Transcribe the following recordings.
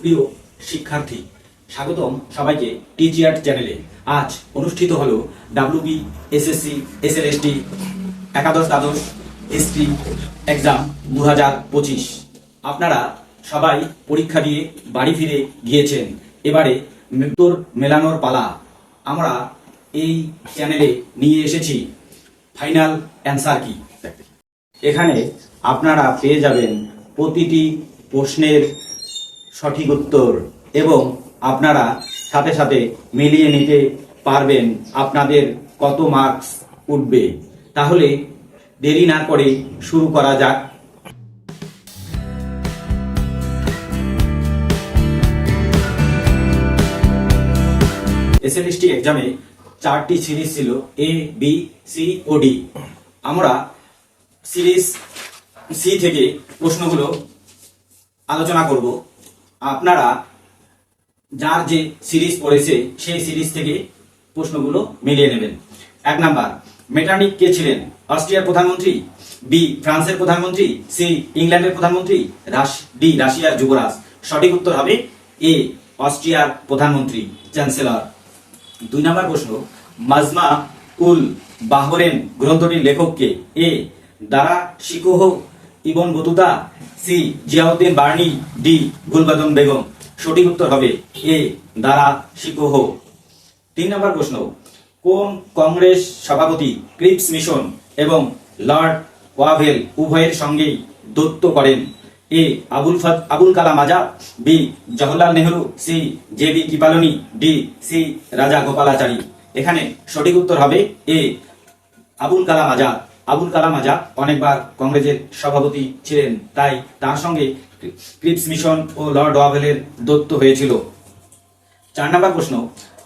প্রিয় শিক্ষার্থী, স্বাগতম সবাইকে টিজিআর চ্যানেলে। আজ অনুষ্ঠিত হলো ডাব্লিউবি এসএসসি এসএলএসটি একাদশ দ্বাদশ এসটি এক্সাম দু হাজার পঁচিশ। আপনারা সবাই পরীক্ষা দিয়ে বাড়ি ফিরে গিয়েছেন। এবারে মৃত্যুর মেলানোর পালা। আমরা এই চ্যানেলে নিয়ে এসেছি। ফাইনাল অ্যান্সার কি? এখানে আপনারা পেয়ে যাবেন প্রতিটি প্রশ্নের সঠিক উত্তর এবং আপনারা সাথে সাথে মিলিয়ে নিতে পারবেন আপনাদের কত মার্কস উঠবে। তাহলে দেরি না করে শুরু করা যাক। এসএলএসটি এক্সামে চারটি সিরিজ ছিল এ বি সি ও ডি আমরা সিরিজ সি থেকে প্রশ্নগুলো আলোচনা করব। আপনারা যার যে সিরিজ পড়েছে, সেই সিরিজ থেকে প্রশ্নগুলো মিলিয়ে নেবেন। এক নাম্বার, মেটানিক কে ছিলেন? অস্ট্রিয়ার প্রধানমন্ত্রী, বি, ফ্রান্সের প্রধানমন্ত্রী, সি, ইংল্যান্ডের প্রধানমন্ত্রী ডি, রাশিয়ার যুবরাজ। সঠিক উত্তর হবে এ, অস্ট্রিয়ার প্রধানমন্ত্রী, চ্যান্সেলর। দুই নম্বর প্রশ্ন, মাজমা উল বাহরেন গ্রন্থটির লেখককে, A, Dara Shikoh Ibn Battuta, C Ziauddin Barni, D Gulbadan Begum. সঠিক উত্তর হবে এ দ্বারা শিকোহ। তিন নম্বর প্রশ্ন, কোন কংগ্রেস সভাপতি ক্রিপস মিশন এবং লর্ড ওয়াভেল উভয়ের সঙ্গেই দত্ত করেন? A, Abul Abul Kalam Azad, B, Jawaharlal Nehru, C, J B Kripalani, D, C, Raja Gopalachari. এখানে সঠিক উত্তর হবে এ, আবুল কালাম আজাদ। আবুল কালাম আজাদ অনেকবার কংগ্রেসের সভাপতি ছিলেন, তাই তার সঙ্গে ক্রিপস মিশন ও লর্ড ওয়াভেলের দত্ত হয়েছিল। চার নম্বর প্রশ্ন,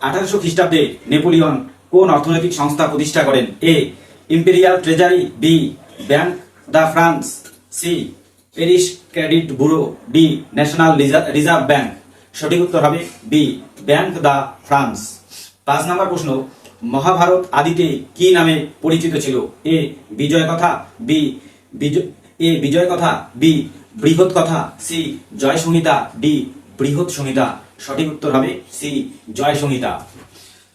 আঠারোশো খ্রিস্টাব্দে নেপোলিয়ন কোন অর্থনৈতিক সংস্থা প্রতিষ্ঠা করেন? A, imperial treasury, B, bank de France, C Paris credit bureau, D, national reserve bank. সঠিক উত্তর হবে বি, ব্যাংক দ্য ফ্রান্স। পাঁচ নম্বর প্রশ্ন মহাভারত আদিতে কি নামে পরিচিত ছিল? এ বিজয় কথা, বি এ বিজয় কথা, বি বৃহৎ কথা, সি জয় সংহিতা, ডি বৃহৎ সংহিতা। সঠিক উত্তর হবে সি জয় সংহিতা।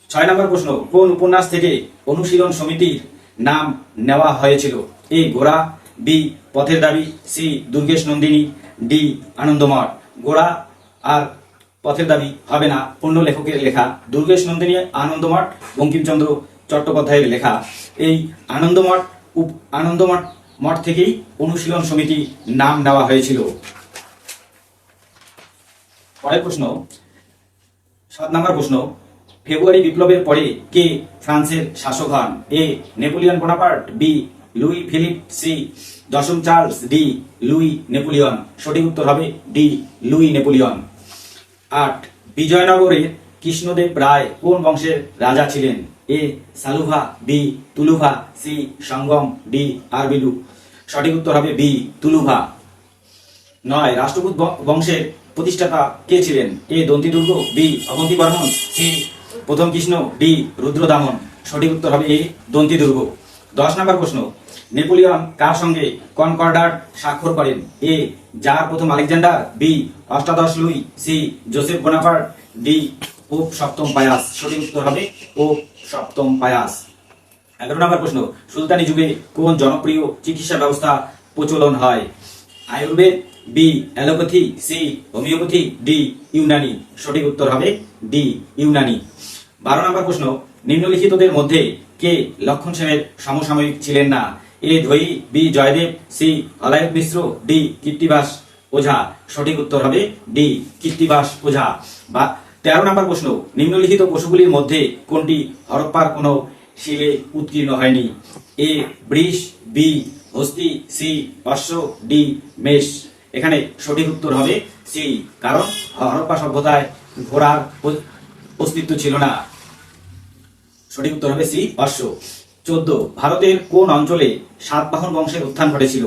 ছয় নম্বর প্রশ্ন, কোন উপন্যাস থেকে অনুশীলন সমিতির নাম নেওয়া হয়েছিল? এ গোড়া, বি পথের দাবি, C Durgeshnandini, D Anandamath. Gora আর পথের দাবি হবে না। পূর্ণ লেখকের লেখা দুর্গেশ নন্দিনী, আনন্দমঠ, বঙ্কিমচন্দ্র চট্টোপাধ্যায়ের লেখা। এই আনন্দমঠ আনন্দমঠ মঠ থেকেই অনুশীলন সমিতি নাম নেওয়া হয়েছিল। পরের প্রশ্ন, সাত নম্বর প্রশ্ন, ফেব্রুয়ারি বিপ্লবের পরে কে ফ্রান্সের শাসক হন? A, Napoleon Bonaparte, B, Louis Philippe C, দশম চার্লস, ডি, লুই নেপোলিয়ন। সঠিক উত্তর হবে ডি, লুই নেপোলিয়ন। আট। বিজয়নগরের কৃষ্ণদেব রায় কোন বংশের রাজা ছিলেন? A Saluva, B Tuluva, C Sangama, D আরবিলু। সঠিক উত্তর হবে বি তুলুভা। নয় রাষ্ট্রকূট বংশের প্রতিষ্ঠাতা কে ছিলেন? এ দন্তি দুর্গ বি অবন্তী বর্মন সি প্রথম কৃষ্ণ ডি রুদ্রদামন। সঠিক উত্তর হবে এ দন্তি দুর্গ দশ নম্বর প্রশ্ন। নেপোলিয়ন কার সঙ্গে কনকর্ডার স্বাক্ষর করেন? এ, যার প্রথম আলেকজান্ডার, বি, অষ্টাদশ Louis, C, Joseph Bonaparte D, pope সপ্তম পায়াস। সঠিক উত্তর হবে পোপ সপ্তম পায়াস। এগারো নম্বর প্রশ্ন, সুলতানি যুগে কোন জনপ্রিয় চিকিৎসা ব্যবস্থা প্রচলন হয়? Ayurveda, B, allopathy, C, homeopathy, D, Unani. সঠিক উত্তর হবে ডি, ইউনানি। বারো নম্বর প্রশ্ন নিম্নলিখিতদের মধ্যে কে লক্ষণ সেনের সমসাময়িক ছিলেন না? A Dhoyi B Jayadev, C Halayudha Mishra, D Krittibas Ojha. সঠিক উত্তর হবে ডি কীর্তিবাস ওঝা। বা তেরো নম্বর প্রশ্ন, নিম্নলিখিত পশুগুলির মধ্যে কোনটি হরপ্পার কোনো শিলে উৎকীর্ণ হয়নি? এ বৃষ, বি হস্তি, সি অশ্ব ডি মেষ। এখানে সঠিক উত্তর হবে সি, কারণ হরপ্পা সভ্যতায় ঘোড়ার অস্তিত্ব ছিল না। সঠিক উত্তর হবে সি অশ্ব চোদ্দ, ভারতের কোন অঞ্চলে সাতবাহন বংশের উত্থান ঘটেছিল?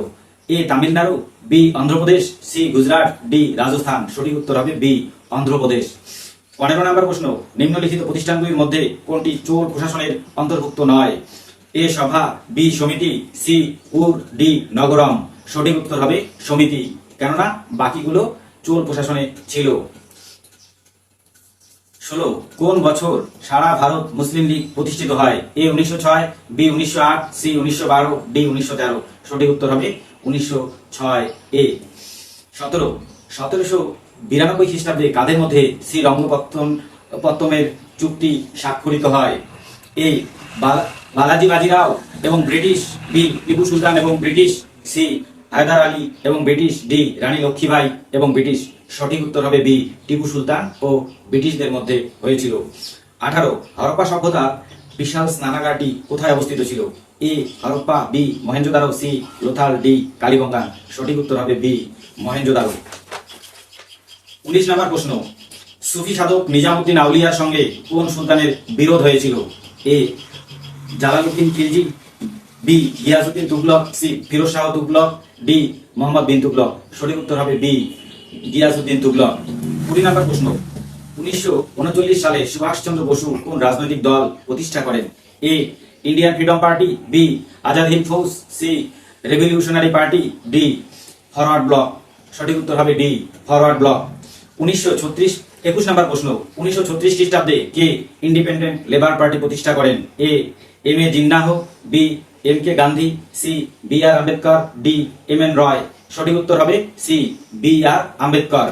A, Tamil Nadu, B, Andhra Pradesh, C, Gujarat, D, Rajasthan. সঠিক উত্তর হবে বি, অন্ধ্রপ্রদেশ। পনেরো নম্বর প্রশ্ন, নিম্নলিখিত প্রতিষ্ঠানগুলির মধ্যে কোনটি চোর প্রশাসনের অন্তর্ভুক্ত নয়? এ, সভা, বি, সমিতি, সি, উর, ডি, নগরম। সঠিক উত্তর হবে সমিতি। কেননা বাকিগুলো চোর প্রশাসনে ছিল। ষোলো, কোন বছর সারা ভারত মুসলিম লীগ প্রতিষ্ঠিত হয়? এ উনিশশো ছয়, বি উনিশশো আট, সি উনিশশো বারো, ডি উনিশশো তেরো? সঠিক উত্তর হবে উনিশশো ছয় এ। সতেরো, সতেরোশো বিরানব্বই খ্রিস্টাব্দে কাদের মধ্যে শ্রী রঙ্গপত্তন, পত্তমের চুক্তি স্বাক্ষরিত হয়? এ বালা- বালাজি বাজিরাও এবং ব্রিটিশ বি টিপু সুলতান এবং ব্রিটিশ সি হায়দার আলী এবং ব্রিটিশ ডি রানী লক্ষ্মীবাই এবং ব্রিটিশ সঠিক উত্তর হবে বি, টিপু সুলতান ও ব্রিটিশদের মধ্যে হয়েছিল। আঠারো, হরপ্পা সভ্যতা বিশাল স্নানাগারটি কোথায় অবস্থিত ছিল? A, Harappa, B Mohenjodaro C, Lothal, D, Kalibangan. সঠিক উত্তর হবে বি মহেঞ্জোদারো উনিশ নম্বর প্রশ্ন, সুফি সাধক নিজামুদ্দিন আউলিয়ার সঙ্গে কোন সুলতানের বিরোধ হয়েছিল? A, Jalaluddin Khilji, B Ghiyasuddin Tughlaq, C, Firoz Shah Tughlaq, D, Mohammad bin Tughlaq. সঠিক উত্তর হবে বি গিয়াসউদ্দিন তুগলক। কুড়ি নম্বর প্রশ্ন। উনিশশো উনচল্লিশ সালে সুভাষচন্দ্র বসু কোন রাজনৈতিক দল প্রতিষ্ঠা করেন? A, Indian freedom party, B, Azad Hind Fauj, C, revolutionary party, D, forward bloc. সঠিক উত্তর হবে ডি, ফরওয়ার্ড ব্লক। উনিশশো ছত্রিশ, একুশ নম্বর প্রশ্ন। উনিশশো ছত্রিশ খ্রিস্টাব্দে কে ইন্ডিপেন্ডেন্ট লেবার পার্টি প্রতিষ্ঠা করেন? A, M A Jinnah, B, M K Gandhi, C, B R Ambedkar, D, M N Roy. সঠিক উত্তর হবে সি বি আর আম্বেদকর।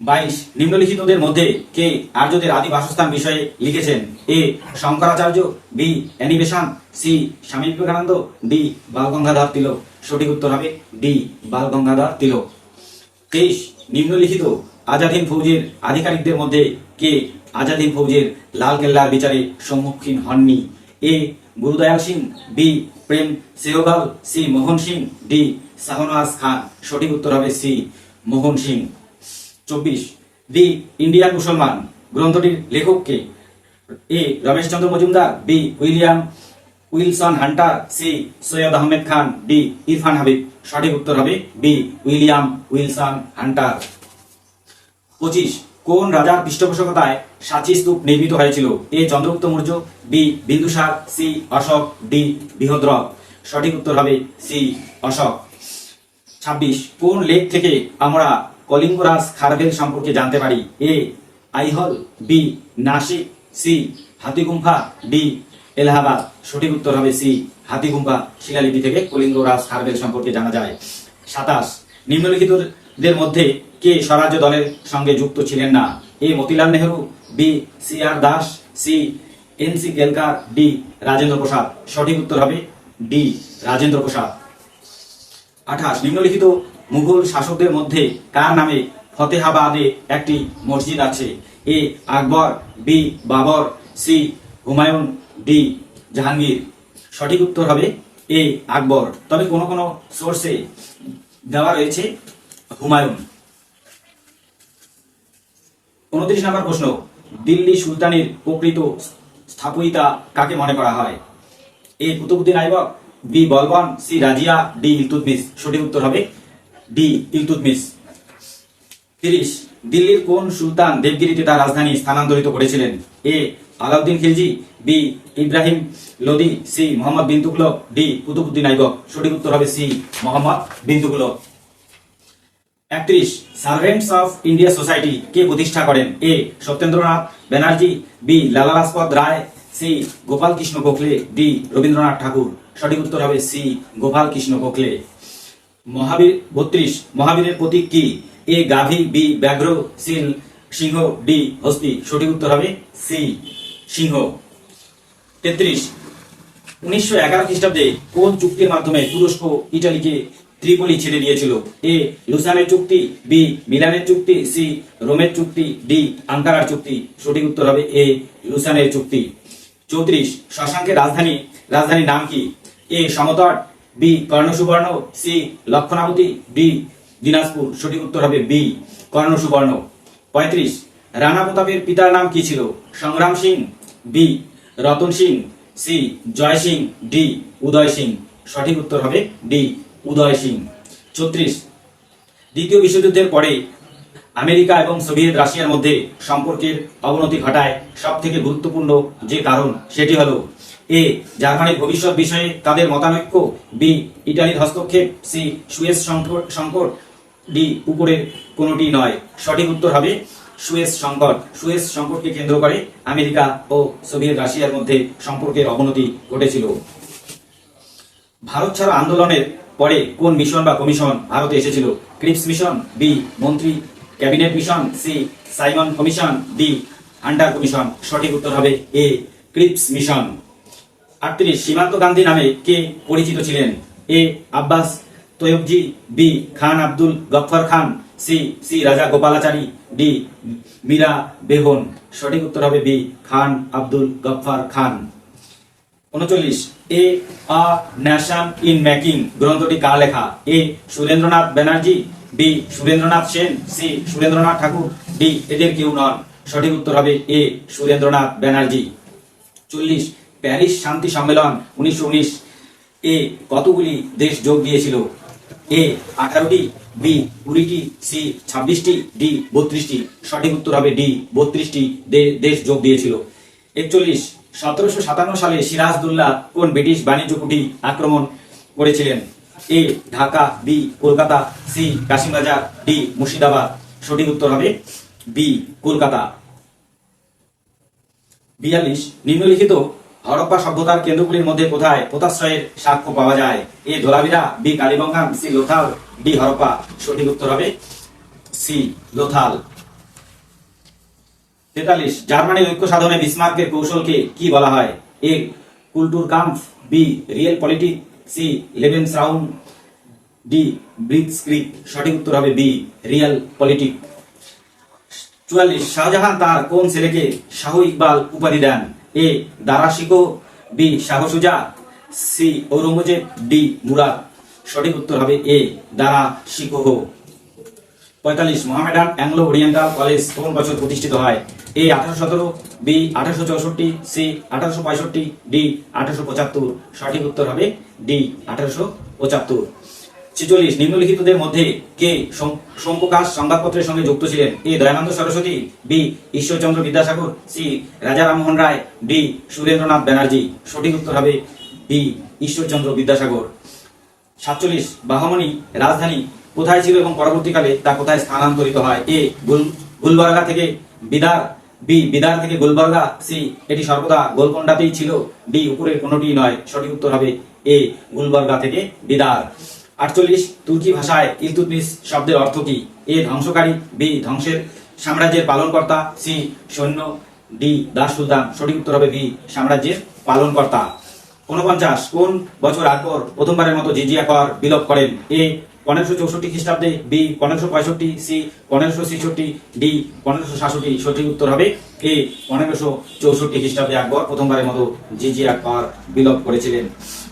বাইশ, নিম্নলিখিতদের মধ্যে কে আর্যদের আদি বাসস্থান বিষয়ে লিখেছেন? A Shankaracharya B Annie Besant C Swami Vivekananda D Balgangadhar তিলক। সঠিক উত্তর হবে ডি বালগঙ্গাধর তিলক। তেইশ, নিম্নলিখিত আজাদিন ফৌজের আধিকারিকদের মধ্যে কে আজাদিন ফৌজের লাল কেল্লার বিচারে সম্মুখীন হননি? A Gurdial Singh, B. Prem Sehgal C. Mohan Singh, D. Shahnawaz Khan. সঠিক উত্তর হবে সি. মোহন সিং। চব্বিশ। দি. ইন্ডিয়ান মুসলমান। গ্রন্থটির লেখককে A. Rameshchandra Majumdar, B. William Wilson Hunter, C. Syed Ahmed Khan, D. Irfan Habib. সঠিক উত্তর হবে বি. William Wilson Hunter. পঁচিশ। কোন রাজার পৃষ্ঠপোষকতায় সাঁচি স্তূপ নির্মিত হয়েছিল? A Chandragupta Maurya, B Bindusara, C Ashoka, D Brihadratha সঠিক উত্তর হবে সি অশোক। ছাব্বিশ, কোন লেখ থেকে আমরা কলিঙ্গরাজ খারবেল সম্পর্কে জানতে পারি? A Aihole, B Nashik, C Hathigumpha D Allahabad. সঠিক উত্তর হবে সি হাতিগুম্ফা শিলালিপি থেকে কলিঙ্গরাজ খারবেল সম্পর্কে জানা যায়। সাতাশ, নিম্নলিখিতদের মধ্যে কে স্বরাজ্য দলের সঙ্গে যুক্ত ছিলেন না? A Motilal Nehru, B C R Das, C N C Kelkar, D Rajendra Prasad. সঠিক উত্তর হবে ডি রাজেন্দ্র প্রসাদ। আঠাশ, নিম্নলিখিত মুঘল শাসকদের মধ্যে কার নামে ফতেহাবাদে একটি মসজিদ আছে? A Akbar, B Babur, C Humayun, D Jahangir. সঠিক উত্তর হবে এ আকবর। তবে কোনো কোনো সোর্সে দেওয়া রয়েছে হুমায়ুন। উনত্রিশ নম্বর প্রশ্ন, দিল্লি সুলতানের প্রকৃত স্থাপয়িতা কাকে মনে করা হয়? A, Qutubuddin Aibak, B, Balban, C, Razia, D Iltutmish সঠিক উত্তর হবে ডি ইলতুতমিস তিরিশ, দিল্লির কোন সুলতান দেবগিরিতে তার রাজধানী স্থানান্তরিত করেছিলেন? A, Alauddin Khilji, B, Ibrahim Lodi, C, Mohammad bin D, Qutubuddin Aibak. সঠিক উত্তর হবে সি, মোহাম্মদ বিন একত্রিশ সার্ভেন্টস অফ ইন্ডিয়া সোসাইটি কে প্রতিষ্ঠা করেন। A, Satyendranath Banerjee, B Lala Lajpat Rai, C Gopal Krishna Gokhale, D, Rabindranath Tagore. সঠিক উত্তর হবে সি গোপাল কৃষ্ণ গোখলে। মহাবীর, বত্রিশ, মহাবীরের প্রতীক কি? এ, গাভী, বি, ব্যাঘ্র সিল সিংহ, ডি, হস্তি। সঠিক উত্তর হবে সি, সিংহ। তেত্রিশ, উনিশশো এগারো খ্রিস্টাব্দে কোন চুক্তির মাধ্যমে তুরস্ক, ইটালিকে ত্রিপলি ছেড়ে দিয়েছিল। এ, লুসানের চুক্তি, বি, মিলানের চুক্তি, সি, রোমের চুক্তি, ডি, আঙ্কারার চুক্তি। সঠিক উত্তর হবে এ, লুসানের চুক্তি। চৌত্রিশ, শশাঙ্কের রাজধানী, রাজধানীর নাম কি? A, Samatata, B, Karnasuvarna, C, Lakshmanavati, D, Dinajpur. সঠিক উত্তর হবে বি, কর্ণসুবর্ণ। পঁয়ত্রিশ, রানা প্রতাপের পিতার নাম কি ছিল? Sangram Singh, B, Ratan Singh, C, Jai Singh, D, Uday Singh. সঠিক উত্তর হবে ডি। উদয় সিং। ছত্রিশ। দ্বিতীয় বিশ্বযুদ্ধের পরে আমেরিকা এবং সোভিয়েত রাশিয়ার মধ্যে সম্পর্কের অবনতি ঘটায় সব থেকে গুরুত্বপূর্ণ যে কারণ সেটি হলো, এ, জার্মানির ভবিষ্যৎ বিষয়ে তাদের মতানৈক্য, বি, ইটালির হস্তক্ষেপ, সি, সুয়েজ সংকট, ডি, উপরের কোনোটি নয়। সঠিক উত্তর হবে সুয়েজ সংকট। সুয়েজ সংকটকে কেন্দ্র করে আমেরিকা ও সোভিয়েত রাশিয়ার মধ্যে সম্পর্কের অবনতি ঘটেছিল। ভারত ছাড়ো আন্দোলনের পরে কোন মিশন বা কমিশন ভারতে এসেছিল? ক্রিপস মিশন, বি, মন্ত্রী, cabinet mission, C, Simon commission, D, under commission. সঠিক উত্তর হবে এ, ক্রিপস মিশন। আটত্রিশ সীমান্ত গান্ধী নামে কে পরিচিত ছিলেন? A, Abbas Tyabji, B, Khan Abdul Ghaffar Khan, C C, Raja Gopalachari, D, Meera বেগন সঠিক উত্তর হবে বি, খান আব্দুল গফফর খান। উনচল্লিশ। A, a nation in making গ্রন্থটি কার লেখা? A, Surendranath Banerjee, B, Surendranath Sen, C, Surendranath Tagore, D, এদের কেউ নন। সঠিক উত্তর হবে এ, সুরেন্দ্রনাথ ব্যানার্জি। চল্লিশ, প্যারিস শান্তি সম্মেলন, উনিশশো উনিশ। এ, কতগুলি দেশ যোগ দিয়েছিল? এ, আঠারোটি, বি, কুড়িটি, সি, ছাব্বিশটি, ডি, বত্রিশটি। সঠিক উত্তর হবে ডি, বত্রিশটি দেশ যোগ দিয়েছিল। একচল্লিশ সতেরোশো সাতান্ন সালে সিরাজদুল্লাহ কোন ব্রিটিশ বাণিজ্য কুটি আক্রমণ করেছিলেন? A, Dhaka, B, Kolkata, C, Kasimbazar, D, Murshidabad. সঠিক উত্তর হবে বি, কলকাতা। বিয়াল্লিশ, নিম্নলিখিত হরপ্পা সভ্যতার কেন্দ্রগুলির মধ্যে কোথায় পোতাশ্রয়ের সাক্ষ্য পাওয়া যায়? A, Dholavira, B Kalibangan C, Lothal, D, Harappa. সঠিক উত্তর হবে সি, লোথাল। তেতাল্লিশ, জার্মানির ঐক্য সাধনে বিসমার্কের কৌশলকে কি বলা হয়? A Kulturkampf B, realpolitik C Lebensraum D blitzkrieg সঠিক উত্তর হবে বি, রিয়েল পলিটিক চুয়াল্লিশ, শাহজাহান তার কোন ছেলেকে শাহ ইকবাল উপাধি দেন? A Dara Shikoh B Shah Shuja C, Aurangzeb, D, Murad. সঠিক উত্তর হবে এ দারা শিকোহ পঁয়তাল্লিশ, মোহামেডান অ্যাংলো ওরিয়েন্টাল কলেজ কোন বছর প্রতিষ্ঠিত হয়? এ আঠারোশো সতেরো, বি আঠারোশো চৌষট্টি, সি আঠারোশো পঁয়ষট্টি, ডি আঠারোশো পঁচাত্তর। সঠিক উত্তর হবে ডি আঠারোশো পঁচাত্তর। ছেচল্লিশ, নিম্নলিখিতদের মধ্যে কে শং- শঙ্কুকাশ সংবাদপত্রের সঙ্গে যুক্ত ছিলেন? A Dayananda Saraswati, B Ishwarchandra Vidyasagar, C Raja Rammohan Roy, D Surendranath Banerjee. সঠিক উত্তর হবে বি ঈশ্বরচন্দ্র বিদ্যাসাগর। সাতচল্লিশ বাহমনি রাজধানী কোথায় ছিল এবং পরবর্তীকালে তা কোথায় স্থানান্তরিত হয়? এ গুল, গুলবর্গা থেকে বিদার বি বিদার থেকে গুলবর্গা সি, এটি সর্বদা গোলকোন্ডাতেই ছিল, ডি, উপরের কোনোটি নয়। সঠিক উত্তর হবে এ, গুলবর্গা থেকে বিদার। আটচল্লিশ, তুর্কি ভাষায় ইলতুতমিশ শব্দের অর্থ কি? এ, ধ্বংসকারী, বি, ধ্বংসের সাম্রাজ্যের পালনকর্তা, সি, সৈন্য, ডি, দাস সুলতান। সঠিক উত্তর হবে বি সাম্রাজ্যের পালনকর্তা। ঊনপঞ্চাশ, কোন বছর আকবর প্রথমবারের মতো জিজিয়া কর বিলোপ করেন? এ পনেরোশো চৌষট্টি খ্রিস্টাব্দে বি পনেরোশো পঁয়ষট্টি সি পনেরোশো ছেষট্টি ডি পনেরোশো সাতষট্টি সঠিক উত্তর হবে এ পনেরোশো চৌষট্টি খ্রিস্টাব্দে আকবর প্রথমবারের মতো জিজিয়া কর বিলোপ করেছিলেন।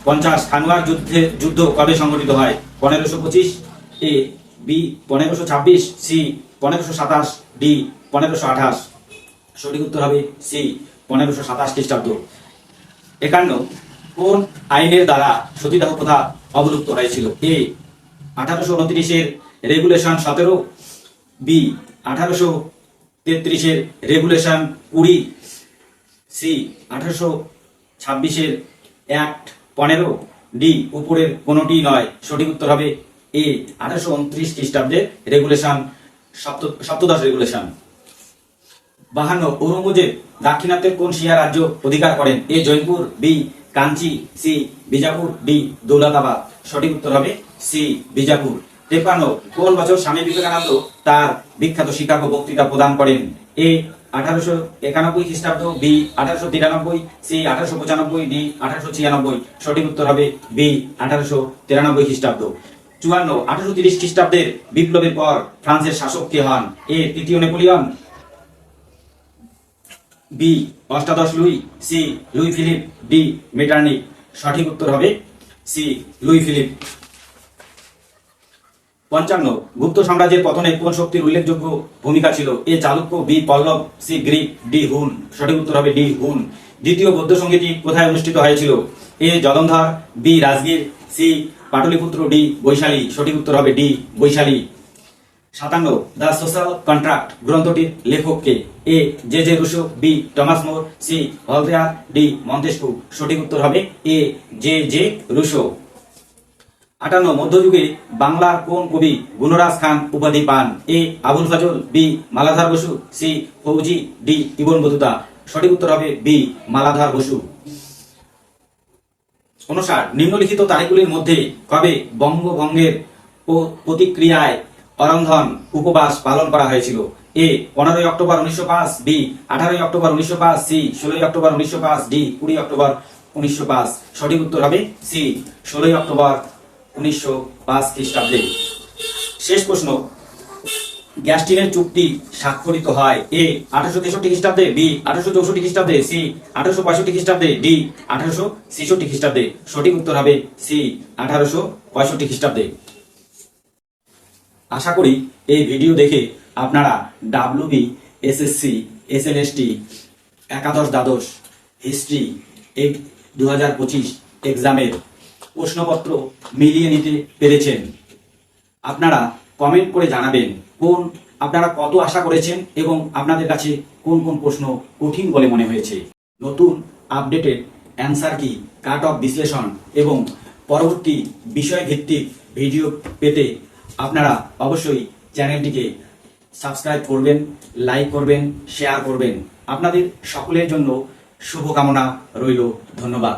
পঞ্চাশ খানুয়ার যুদ্ধে, যুদ্ধ কবে সংঘটিত হয়? পনেরোশো পঁচিশ এ বি পনেরোশো ছাব্বিশ সি পনেরোশো সাতাশ ডি পনেরোশো আঠাশ সঠিক উত্তর হবে সি পনেরোশো সাতাশ খ্রিস্টাব্দ। একান্ন, কোন আইনের দ্বারা সতীদাহ প্রথা অবলুপ্ত হয়েছিল? এ আঠারোশো উনত্রিশের রেগুলেশন সতেরো বি আঠারোশো তেত্রিশের রেগুলেশন কুড়ি সি আঠারোশো ছাব্বিশের অ্যাক্ট পনেরো ডি উপরের কোনোটি নয়। সঠিক উত্তর হবে এ আঠারোশো উনত্রিশ খ্রিস্টাব্দের রেগুলেশন সপ্ত, সপ্তদশ রেগুলেশন বাহান্ন, ঔরঙ্গজেব দাক্ষিণাত্যের কোন শিয়া রাজ্য অধিকার করেন? A Jaipur B Kanchi C Bijapur D Daulatabad. সঠিক উত্তর হবে সি বিজাপুর। তেপান্ন কোন বছর স্বামী বিবেকানন্দ তার বিখ্যাত শিক্ষা ও বক্তৃতা প্রদান করেন? এ, আঠারোশো একানব্বই খ্রিস্টাব্দ, বি, আঠারোশো তিরানব্বই, সি, আঠারোশো পঁচানব্বই, ডি, আঠারোশো ছিয়ানব্বই। সঠিক উত্তর হবে বি, আঠারোশো তিরানব্বই খ্রিস্টাব্দ। চুয়ান্ন, আঠারোশো তিরিশ খ্রিস্টাব্দের বিপ্লবের পর ফ্রান্সের শাসক কে হন? এ, তৃতীয় নেপোলিয়ন। বি, অষ্টাদশ Louis. C, Louis Philippe D, Metternich. সঠিক উত্তর হবে সি, লুই ফিলিপ। পঞ্চান্ন, গুপ্ত সাম্রাজ্যের পতনে কোন শক্তির উল্লেখযোগ্য ভূমিকা ছিল? A Chalukya, B Pallava, C Greek, D Hun. সঠিক উত্তর হবে ডি হুন। দ্বিতীয় বৌদ্ধ সঙ্গীতটি কোথায় অনুষ্ঠিত হয়েছিল? A Jalandhar, B Rajgir, C Pataliputra, D Vaishali. সঠিক উত্তর হবে ডি বৈশালী। সাতান্ন, দ্য সোশ্যাল কন্ট্রাক্ট গ্রন্থটির লেখককে? A J J Rousseau, B Thomas More, C Voltaire, D Montesquieu সঠিক উত্তর হবে এ জে জে রুশো। আটান্ন মধ্যযুগে বাংলার কোন কবি গুণরাজ খান উপাধি পান? A Abul Fazl, B Maladhar Basu, C Fauji, D Ibn Battuta. সঠিক উত্তর হবে বি মালাধার বসু। অনুসার, নিম্নলিখিত তারিখগুলির মধ্যে কবে বঙ্গভঙ্গের প্রতিক্রিয়ায় অরন্ধন উপবাস পালন করা হয়েছিল? এ পনেরোই অক্টোবর উনিশশো পাঁচ, বি আঠারোই অক্টোবর উনিশশো পাঁচ, সি ষোলোই অক্টোবর উনিশশো পাঁচ, ডি কুড়ি অক্টোবর উনিশশো পাঁচ। সঠিক উত্তর হবে সি ষোলোই অক্টোবর উনিশশো পাঁচ খ্রিস্টাব্দে। শেষ প্রশ্ন। গ্যাস্টিনের চুক্তি স্বাক্ষরিত হয় এ আঠারোশো তেষট্টি খ্রিস্টাব্দে, বি আঠারোশো চৌষট্টি খ্রিস্টাব্দে, সি আঠারোশো পঁয়ষট্টি খ্রিস্টাব্দে, ডি আঠারোশো ছেষট্টি খ্রিস্টাব্দে। সঠিক উত্তর হবে সি আঠারোশো পঁয়ষট্টি খ্রিস্টাব্দে। আশা করি এই ভিডিও দেখে আপনারা ডাব্লিউবি এসএসসি এসএলএসটি একাদশ দ্বাদশ, হিস্ট্রি এক দু হাজার পঁচিশ এক্সামের প্রশ্নপত্র মিলিয়ে নিতে পেরেছেন। আপনারা কমেন্ট করে জানাবেন কোন, আপনারা কত আশা করেছেন এবং আপনাদের কাছে কোন কোন প্রশ্ন কঠিন বলে মনে হয়েছে। নতুন আপডেটেড অ্যান্সার কি কাট অফ বিশ্লেষণ এবং পরবর্তী বিষয়ভিত্তিক ভিডিও পেতে আপনারা অবশ্যই চ্যানেলটিকে সাবস্ক্রাইব করবেন লাইক করবেন শেয়ার করবেন। আপনাদের সকলের জন্য শুভকামনা রইল, ধন্যবাদ।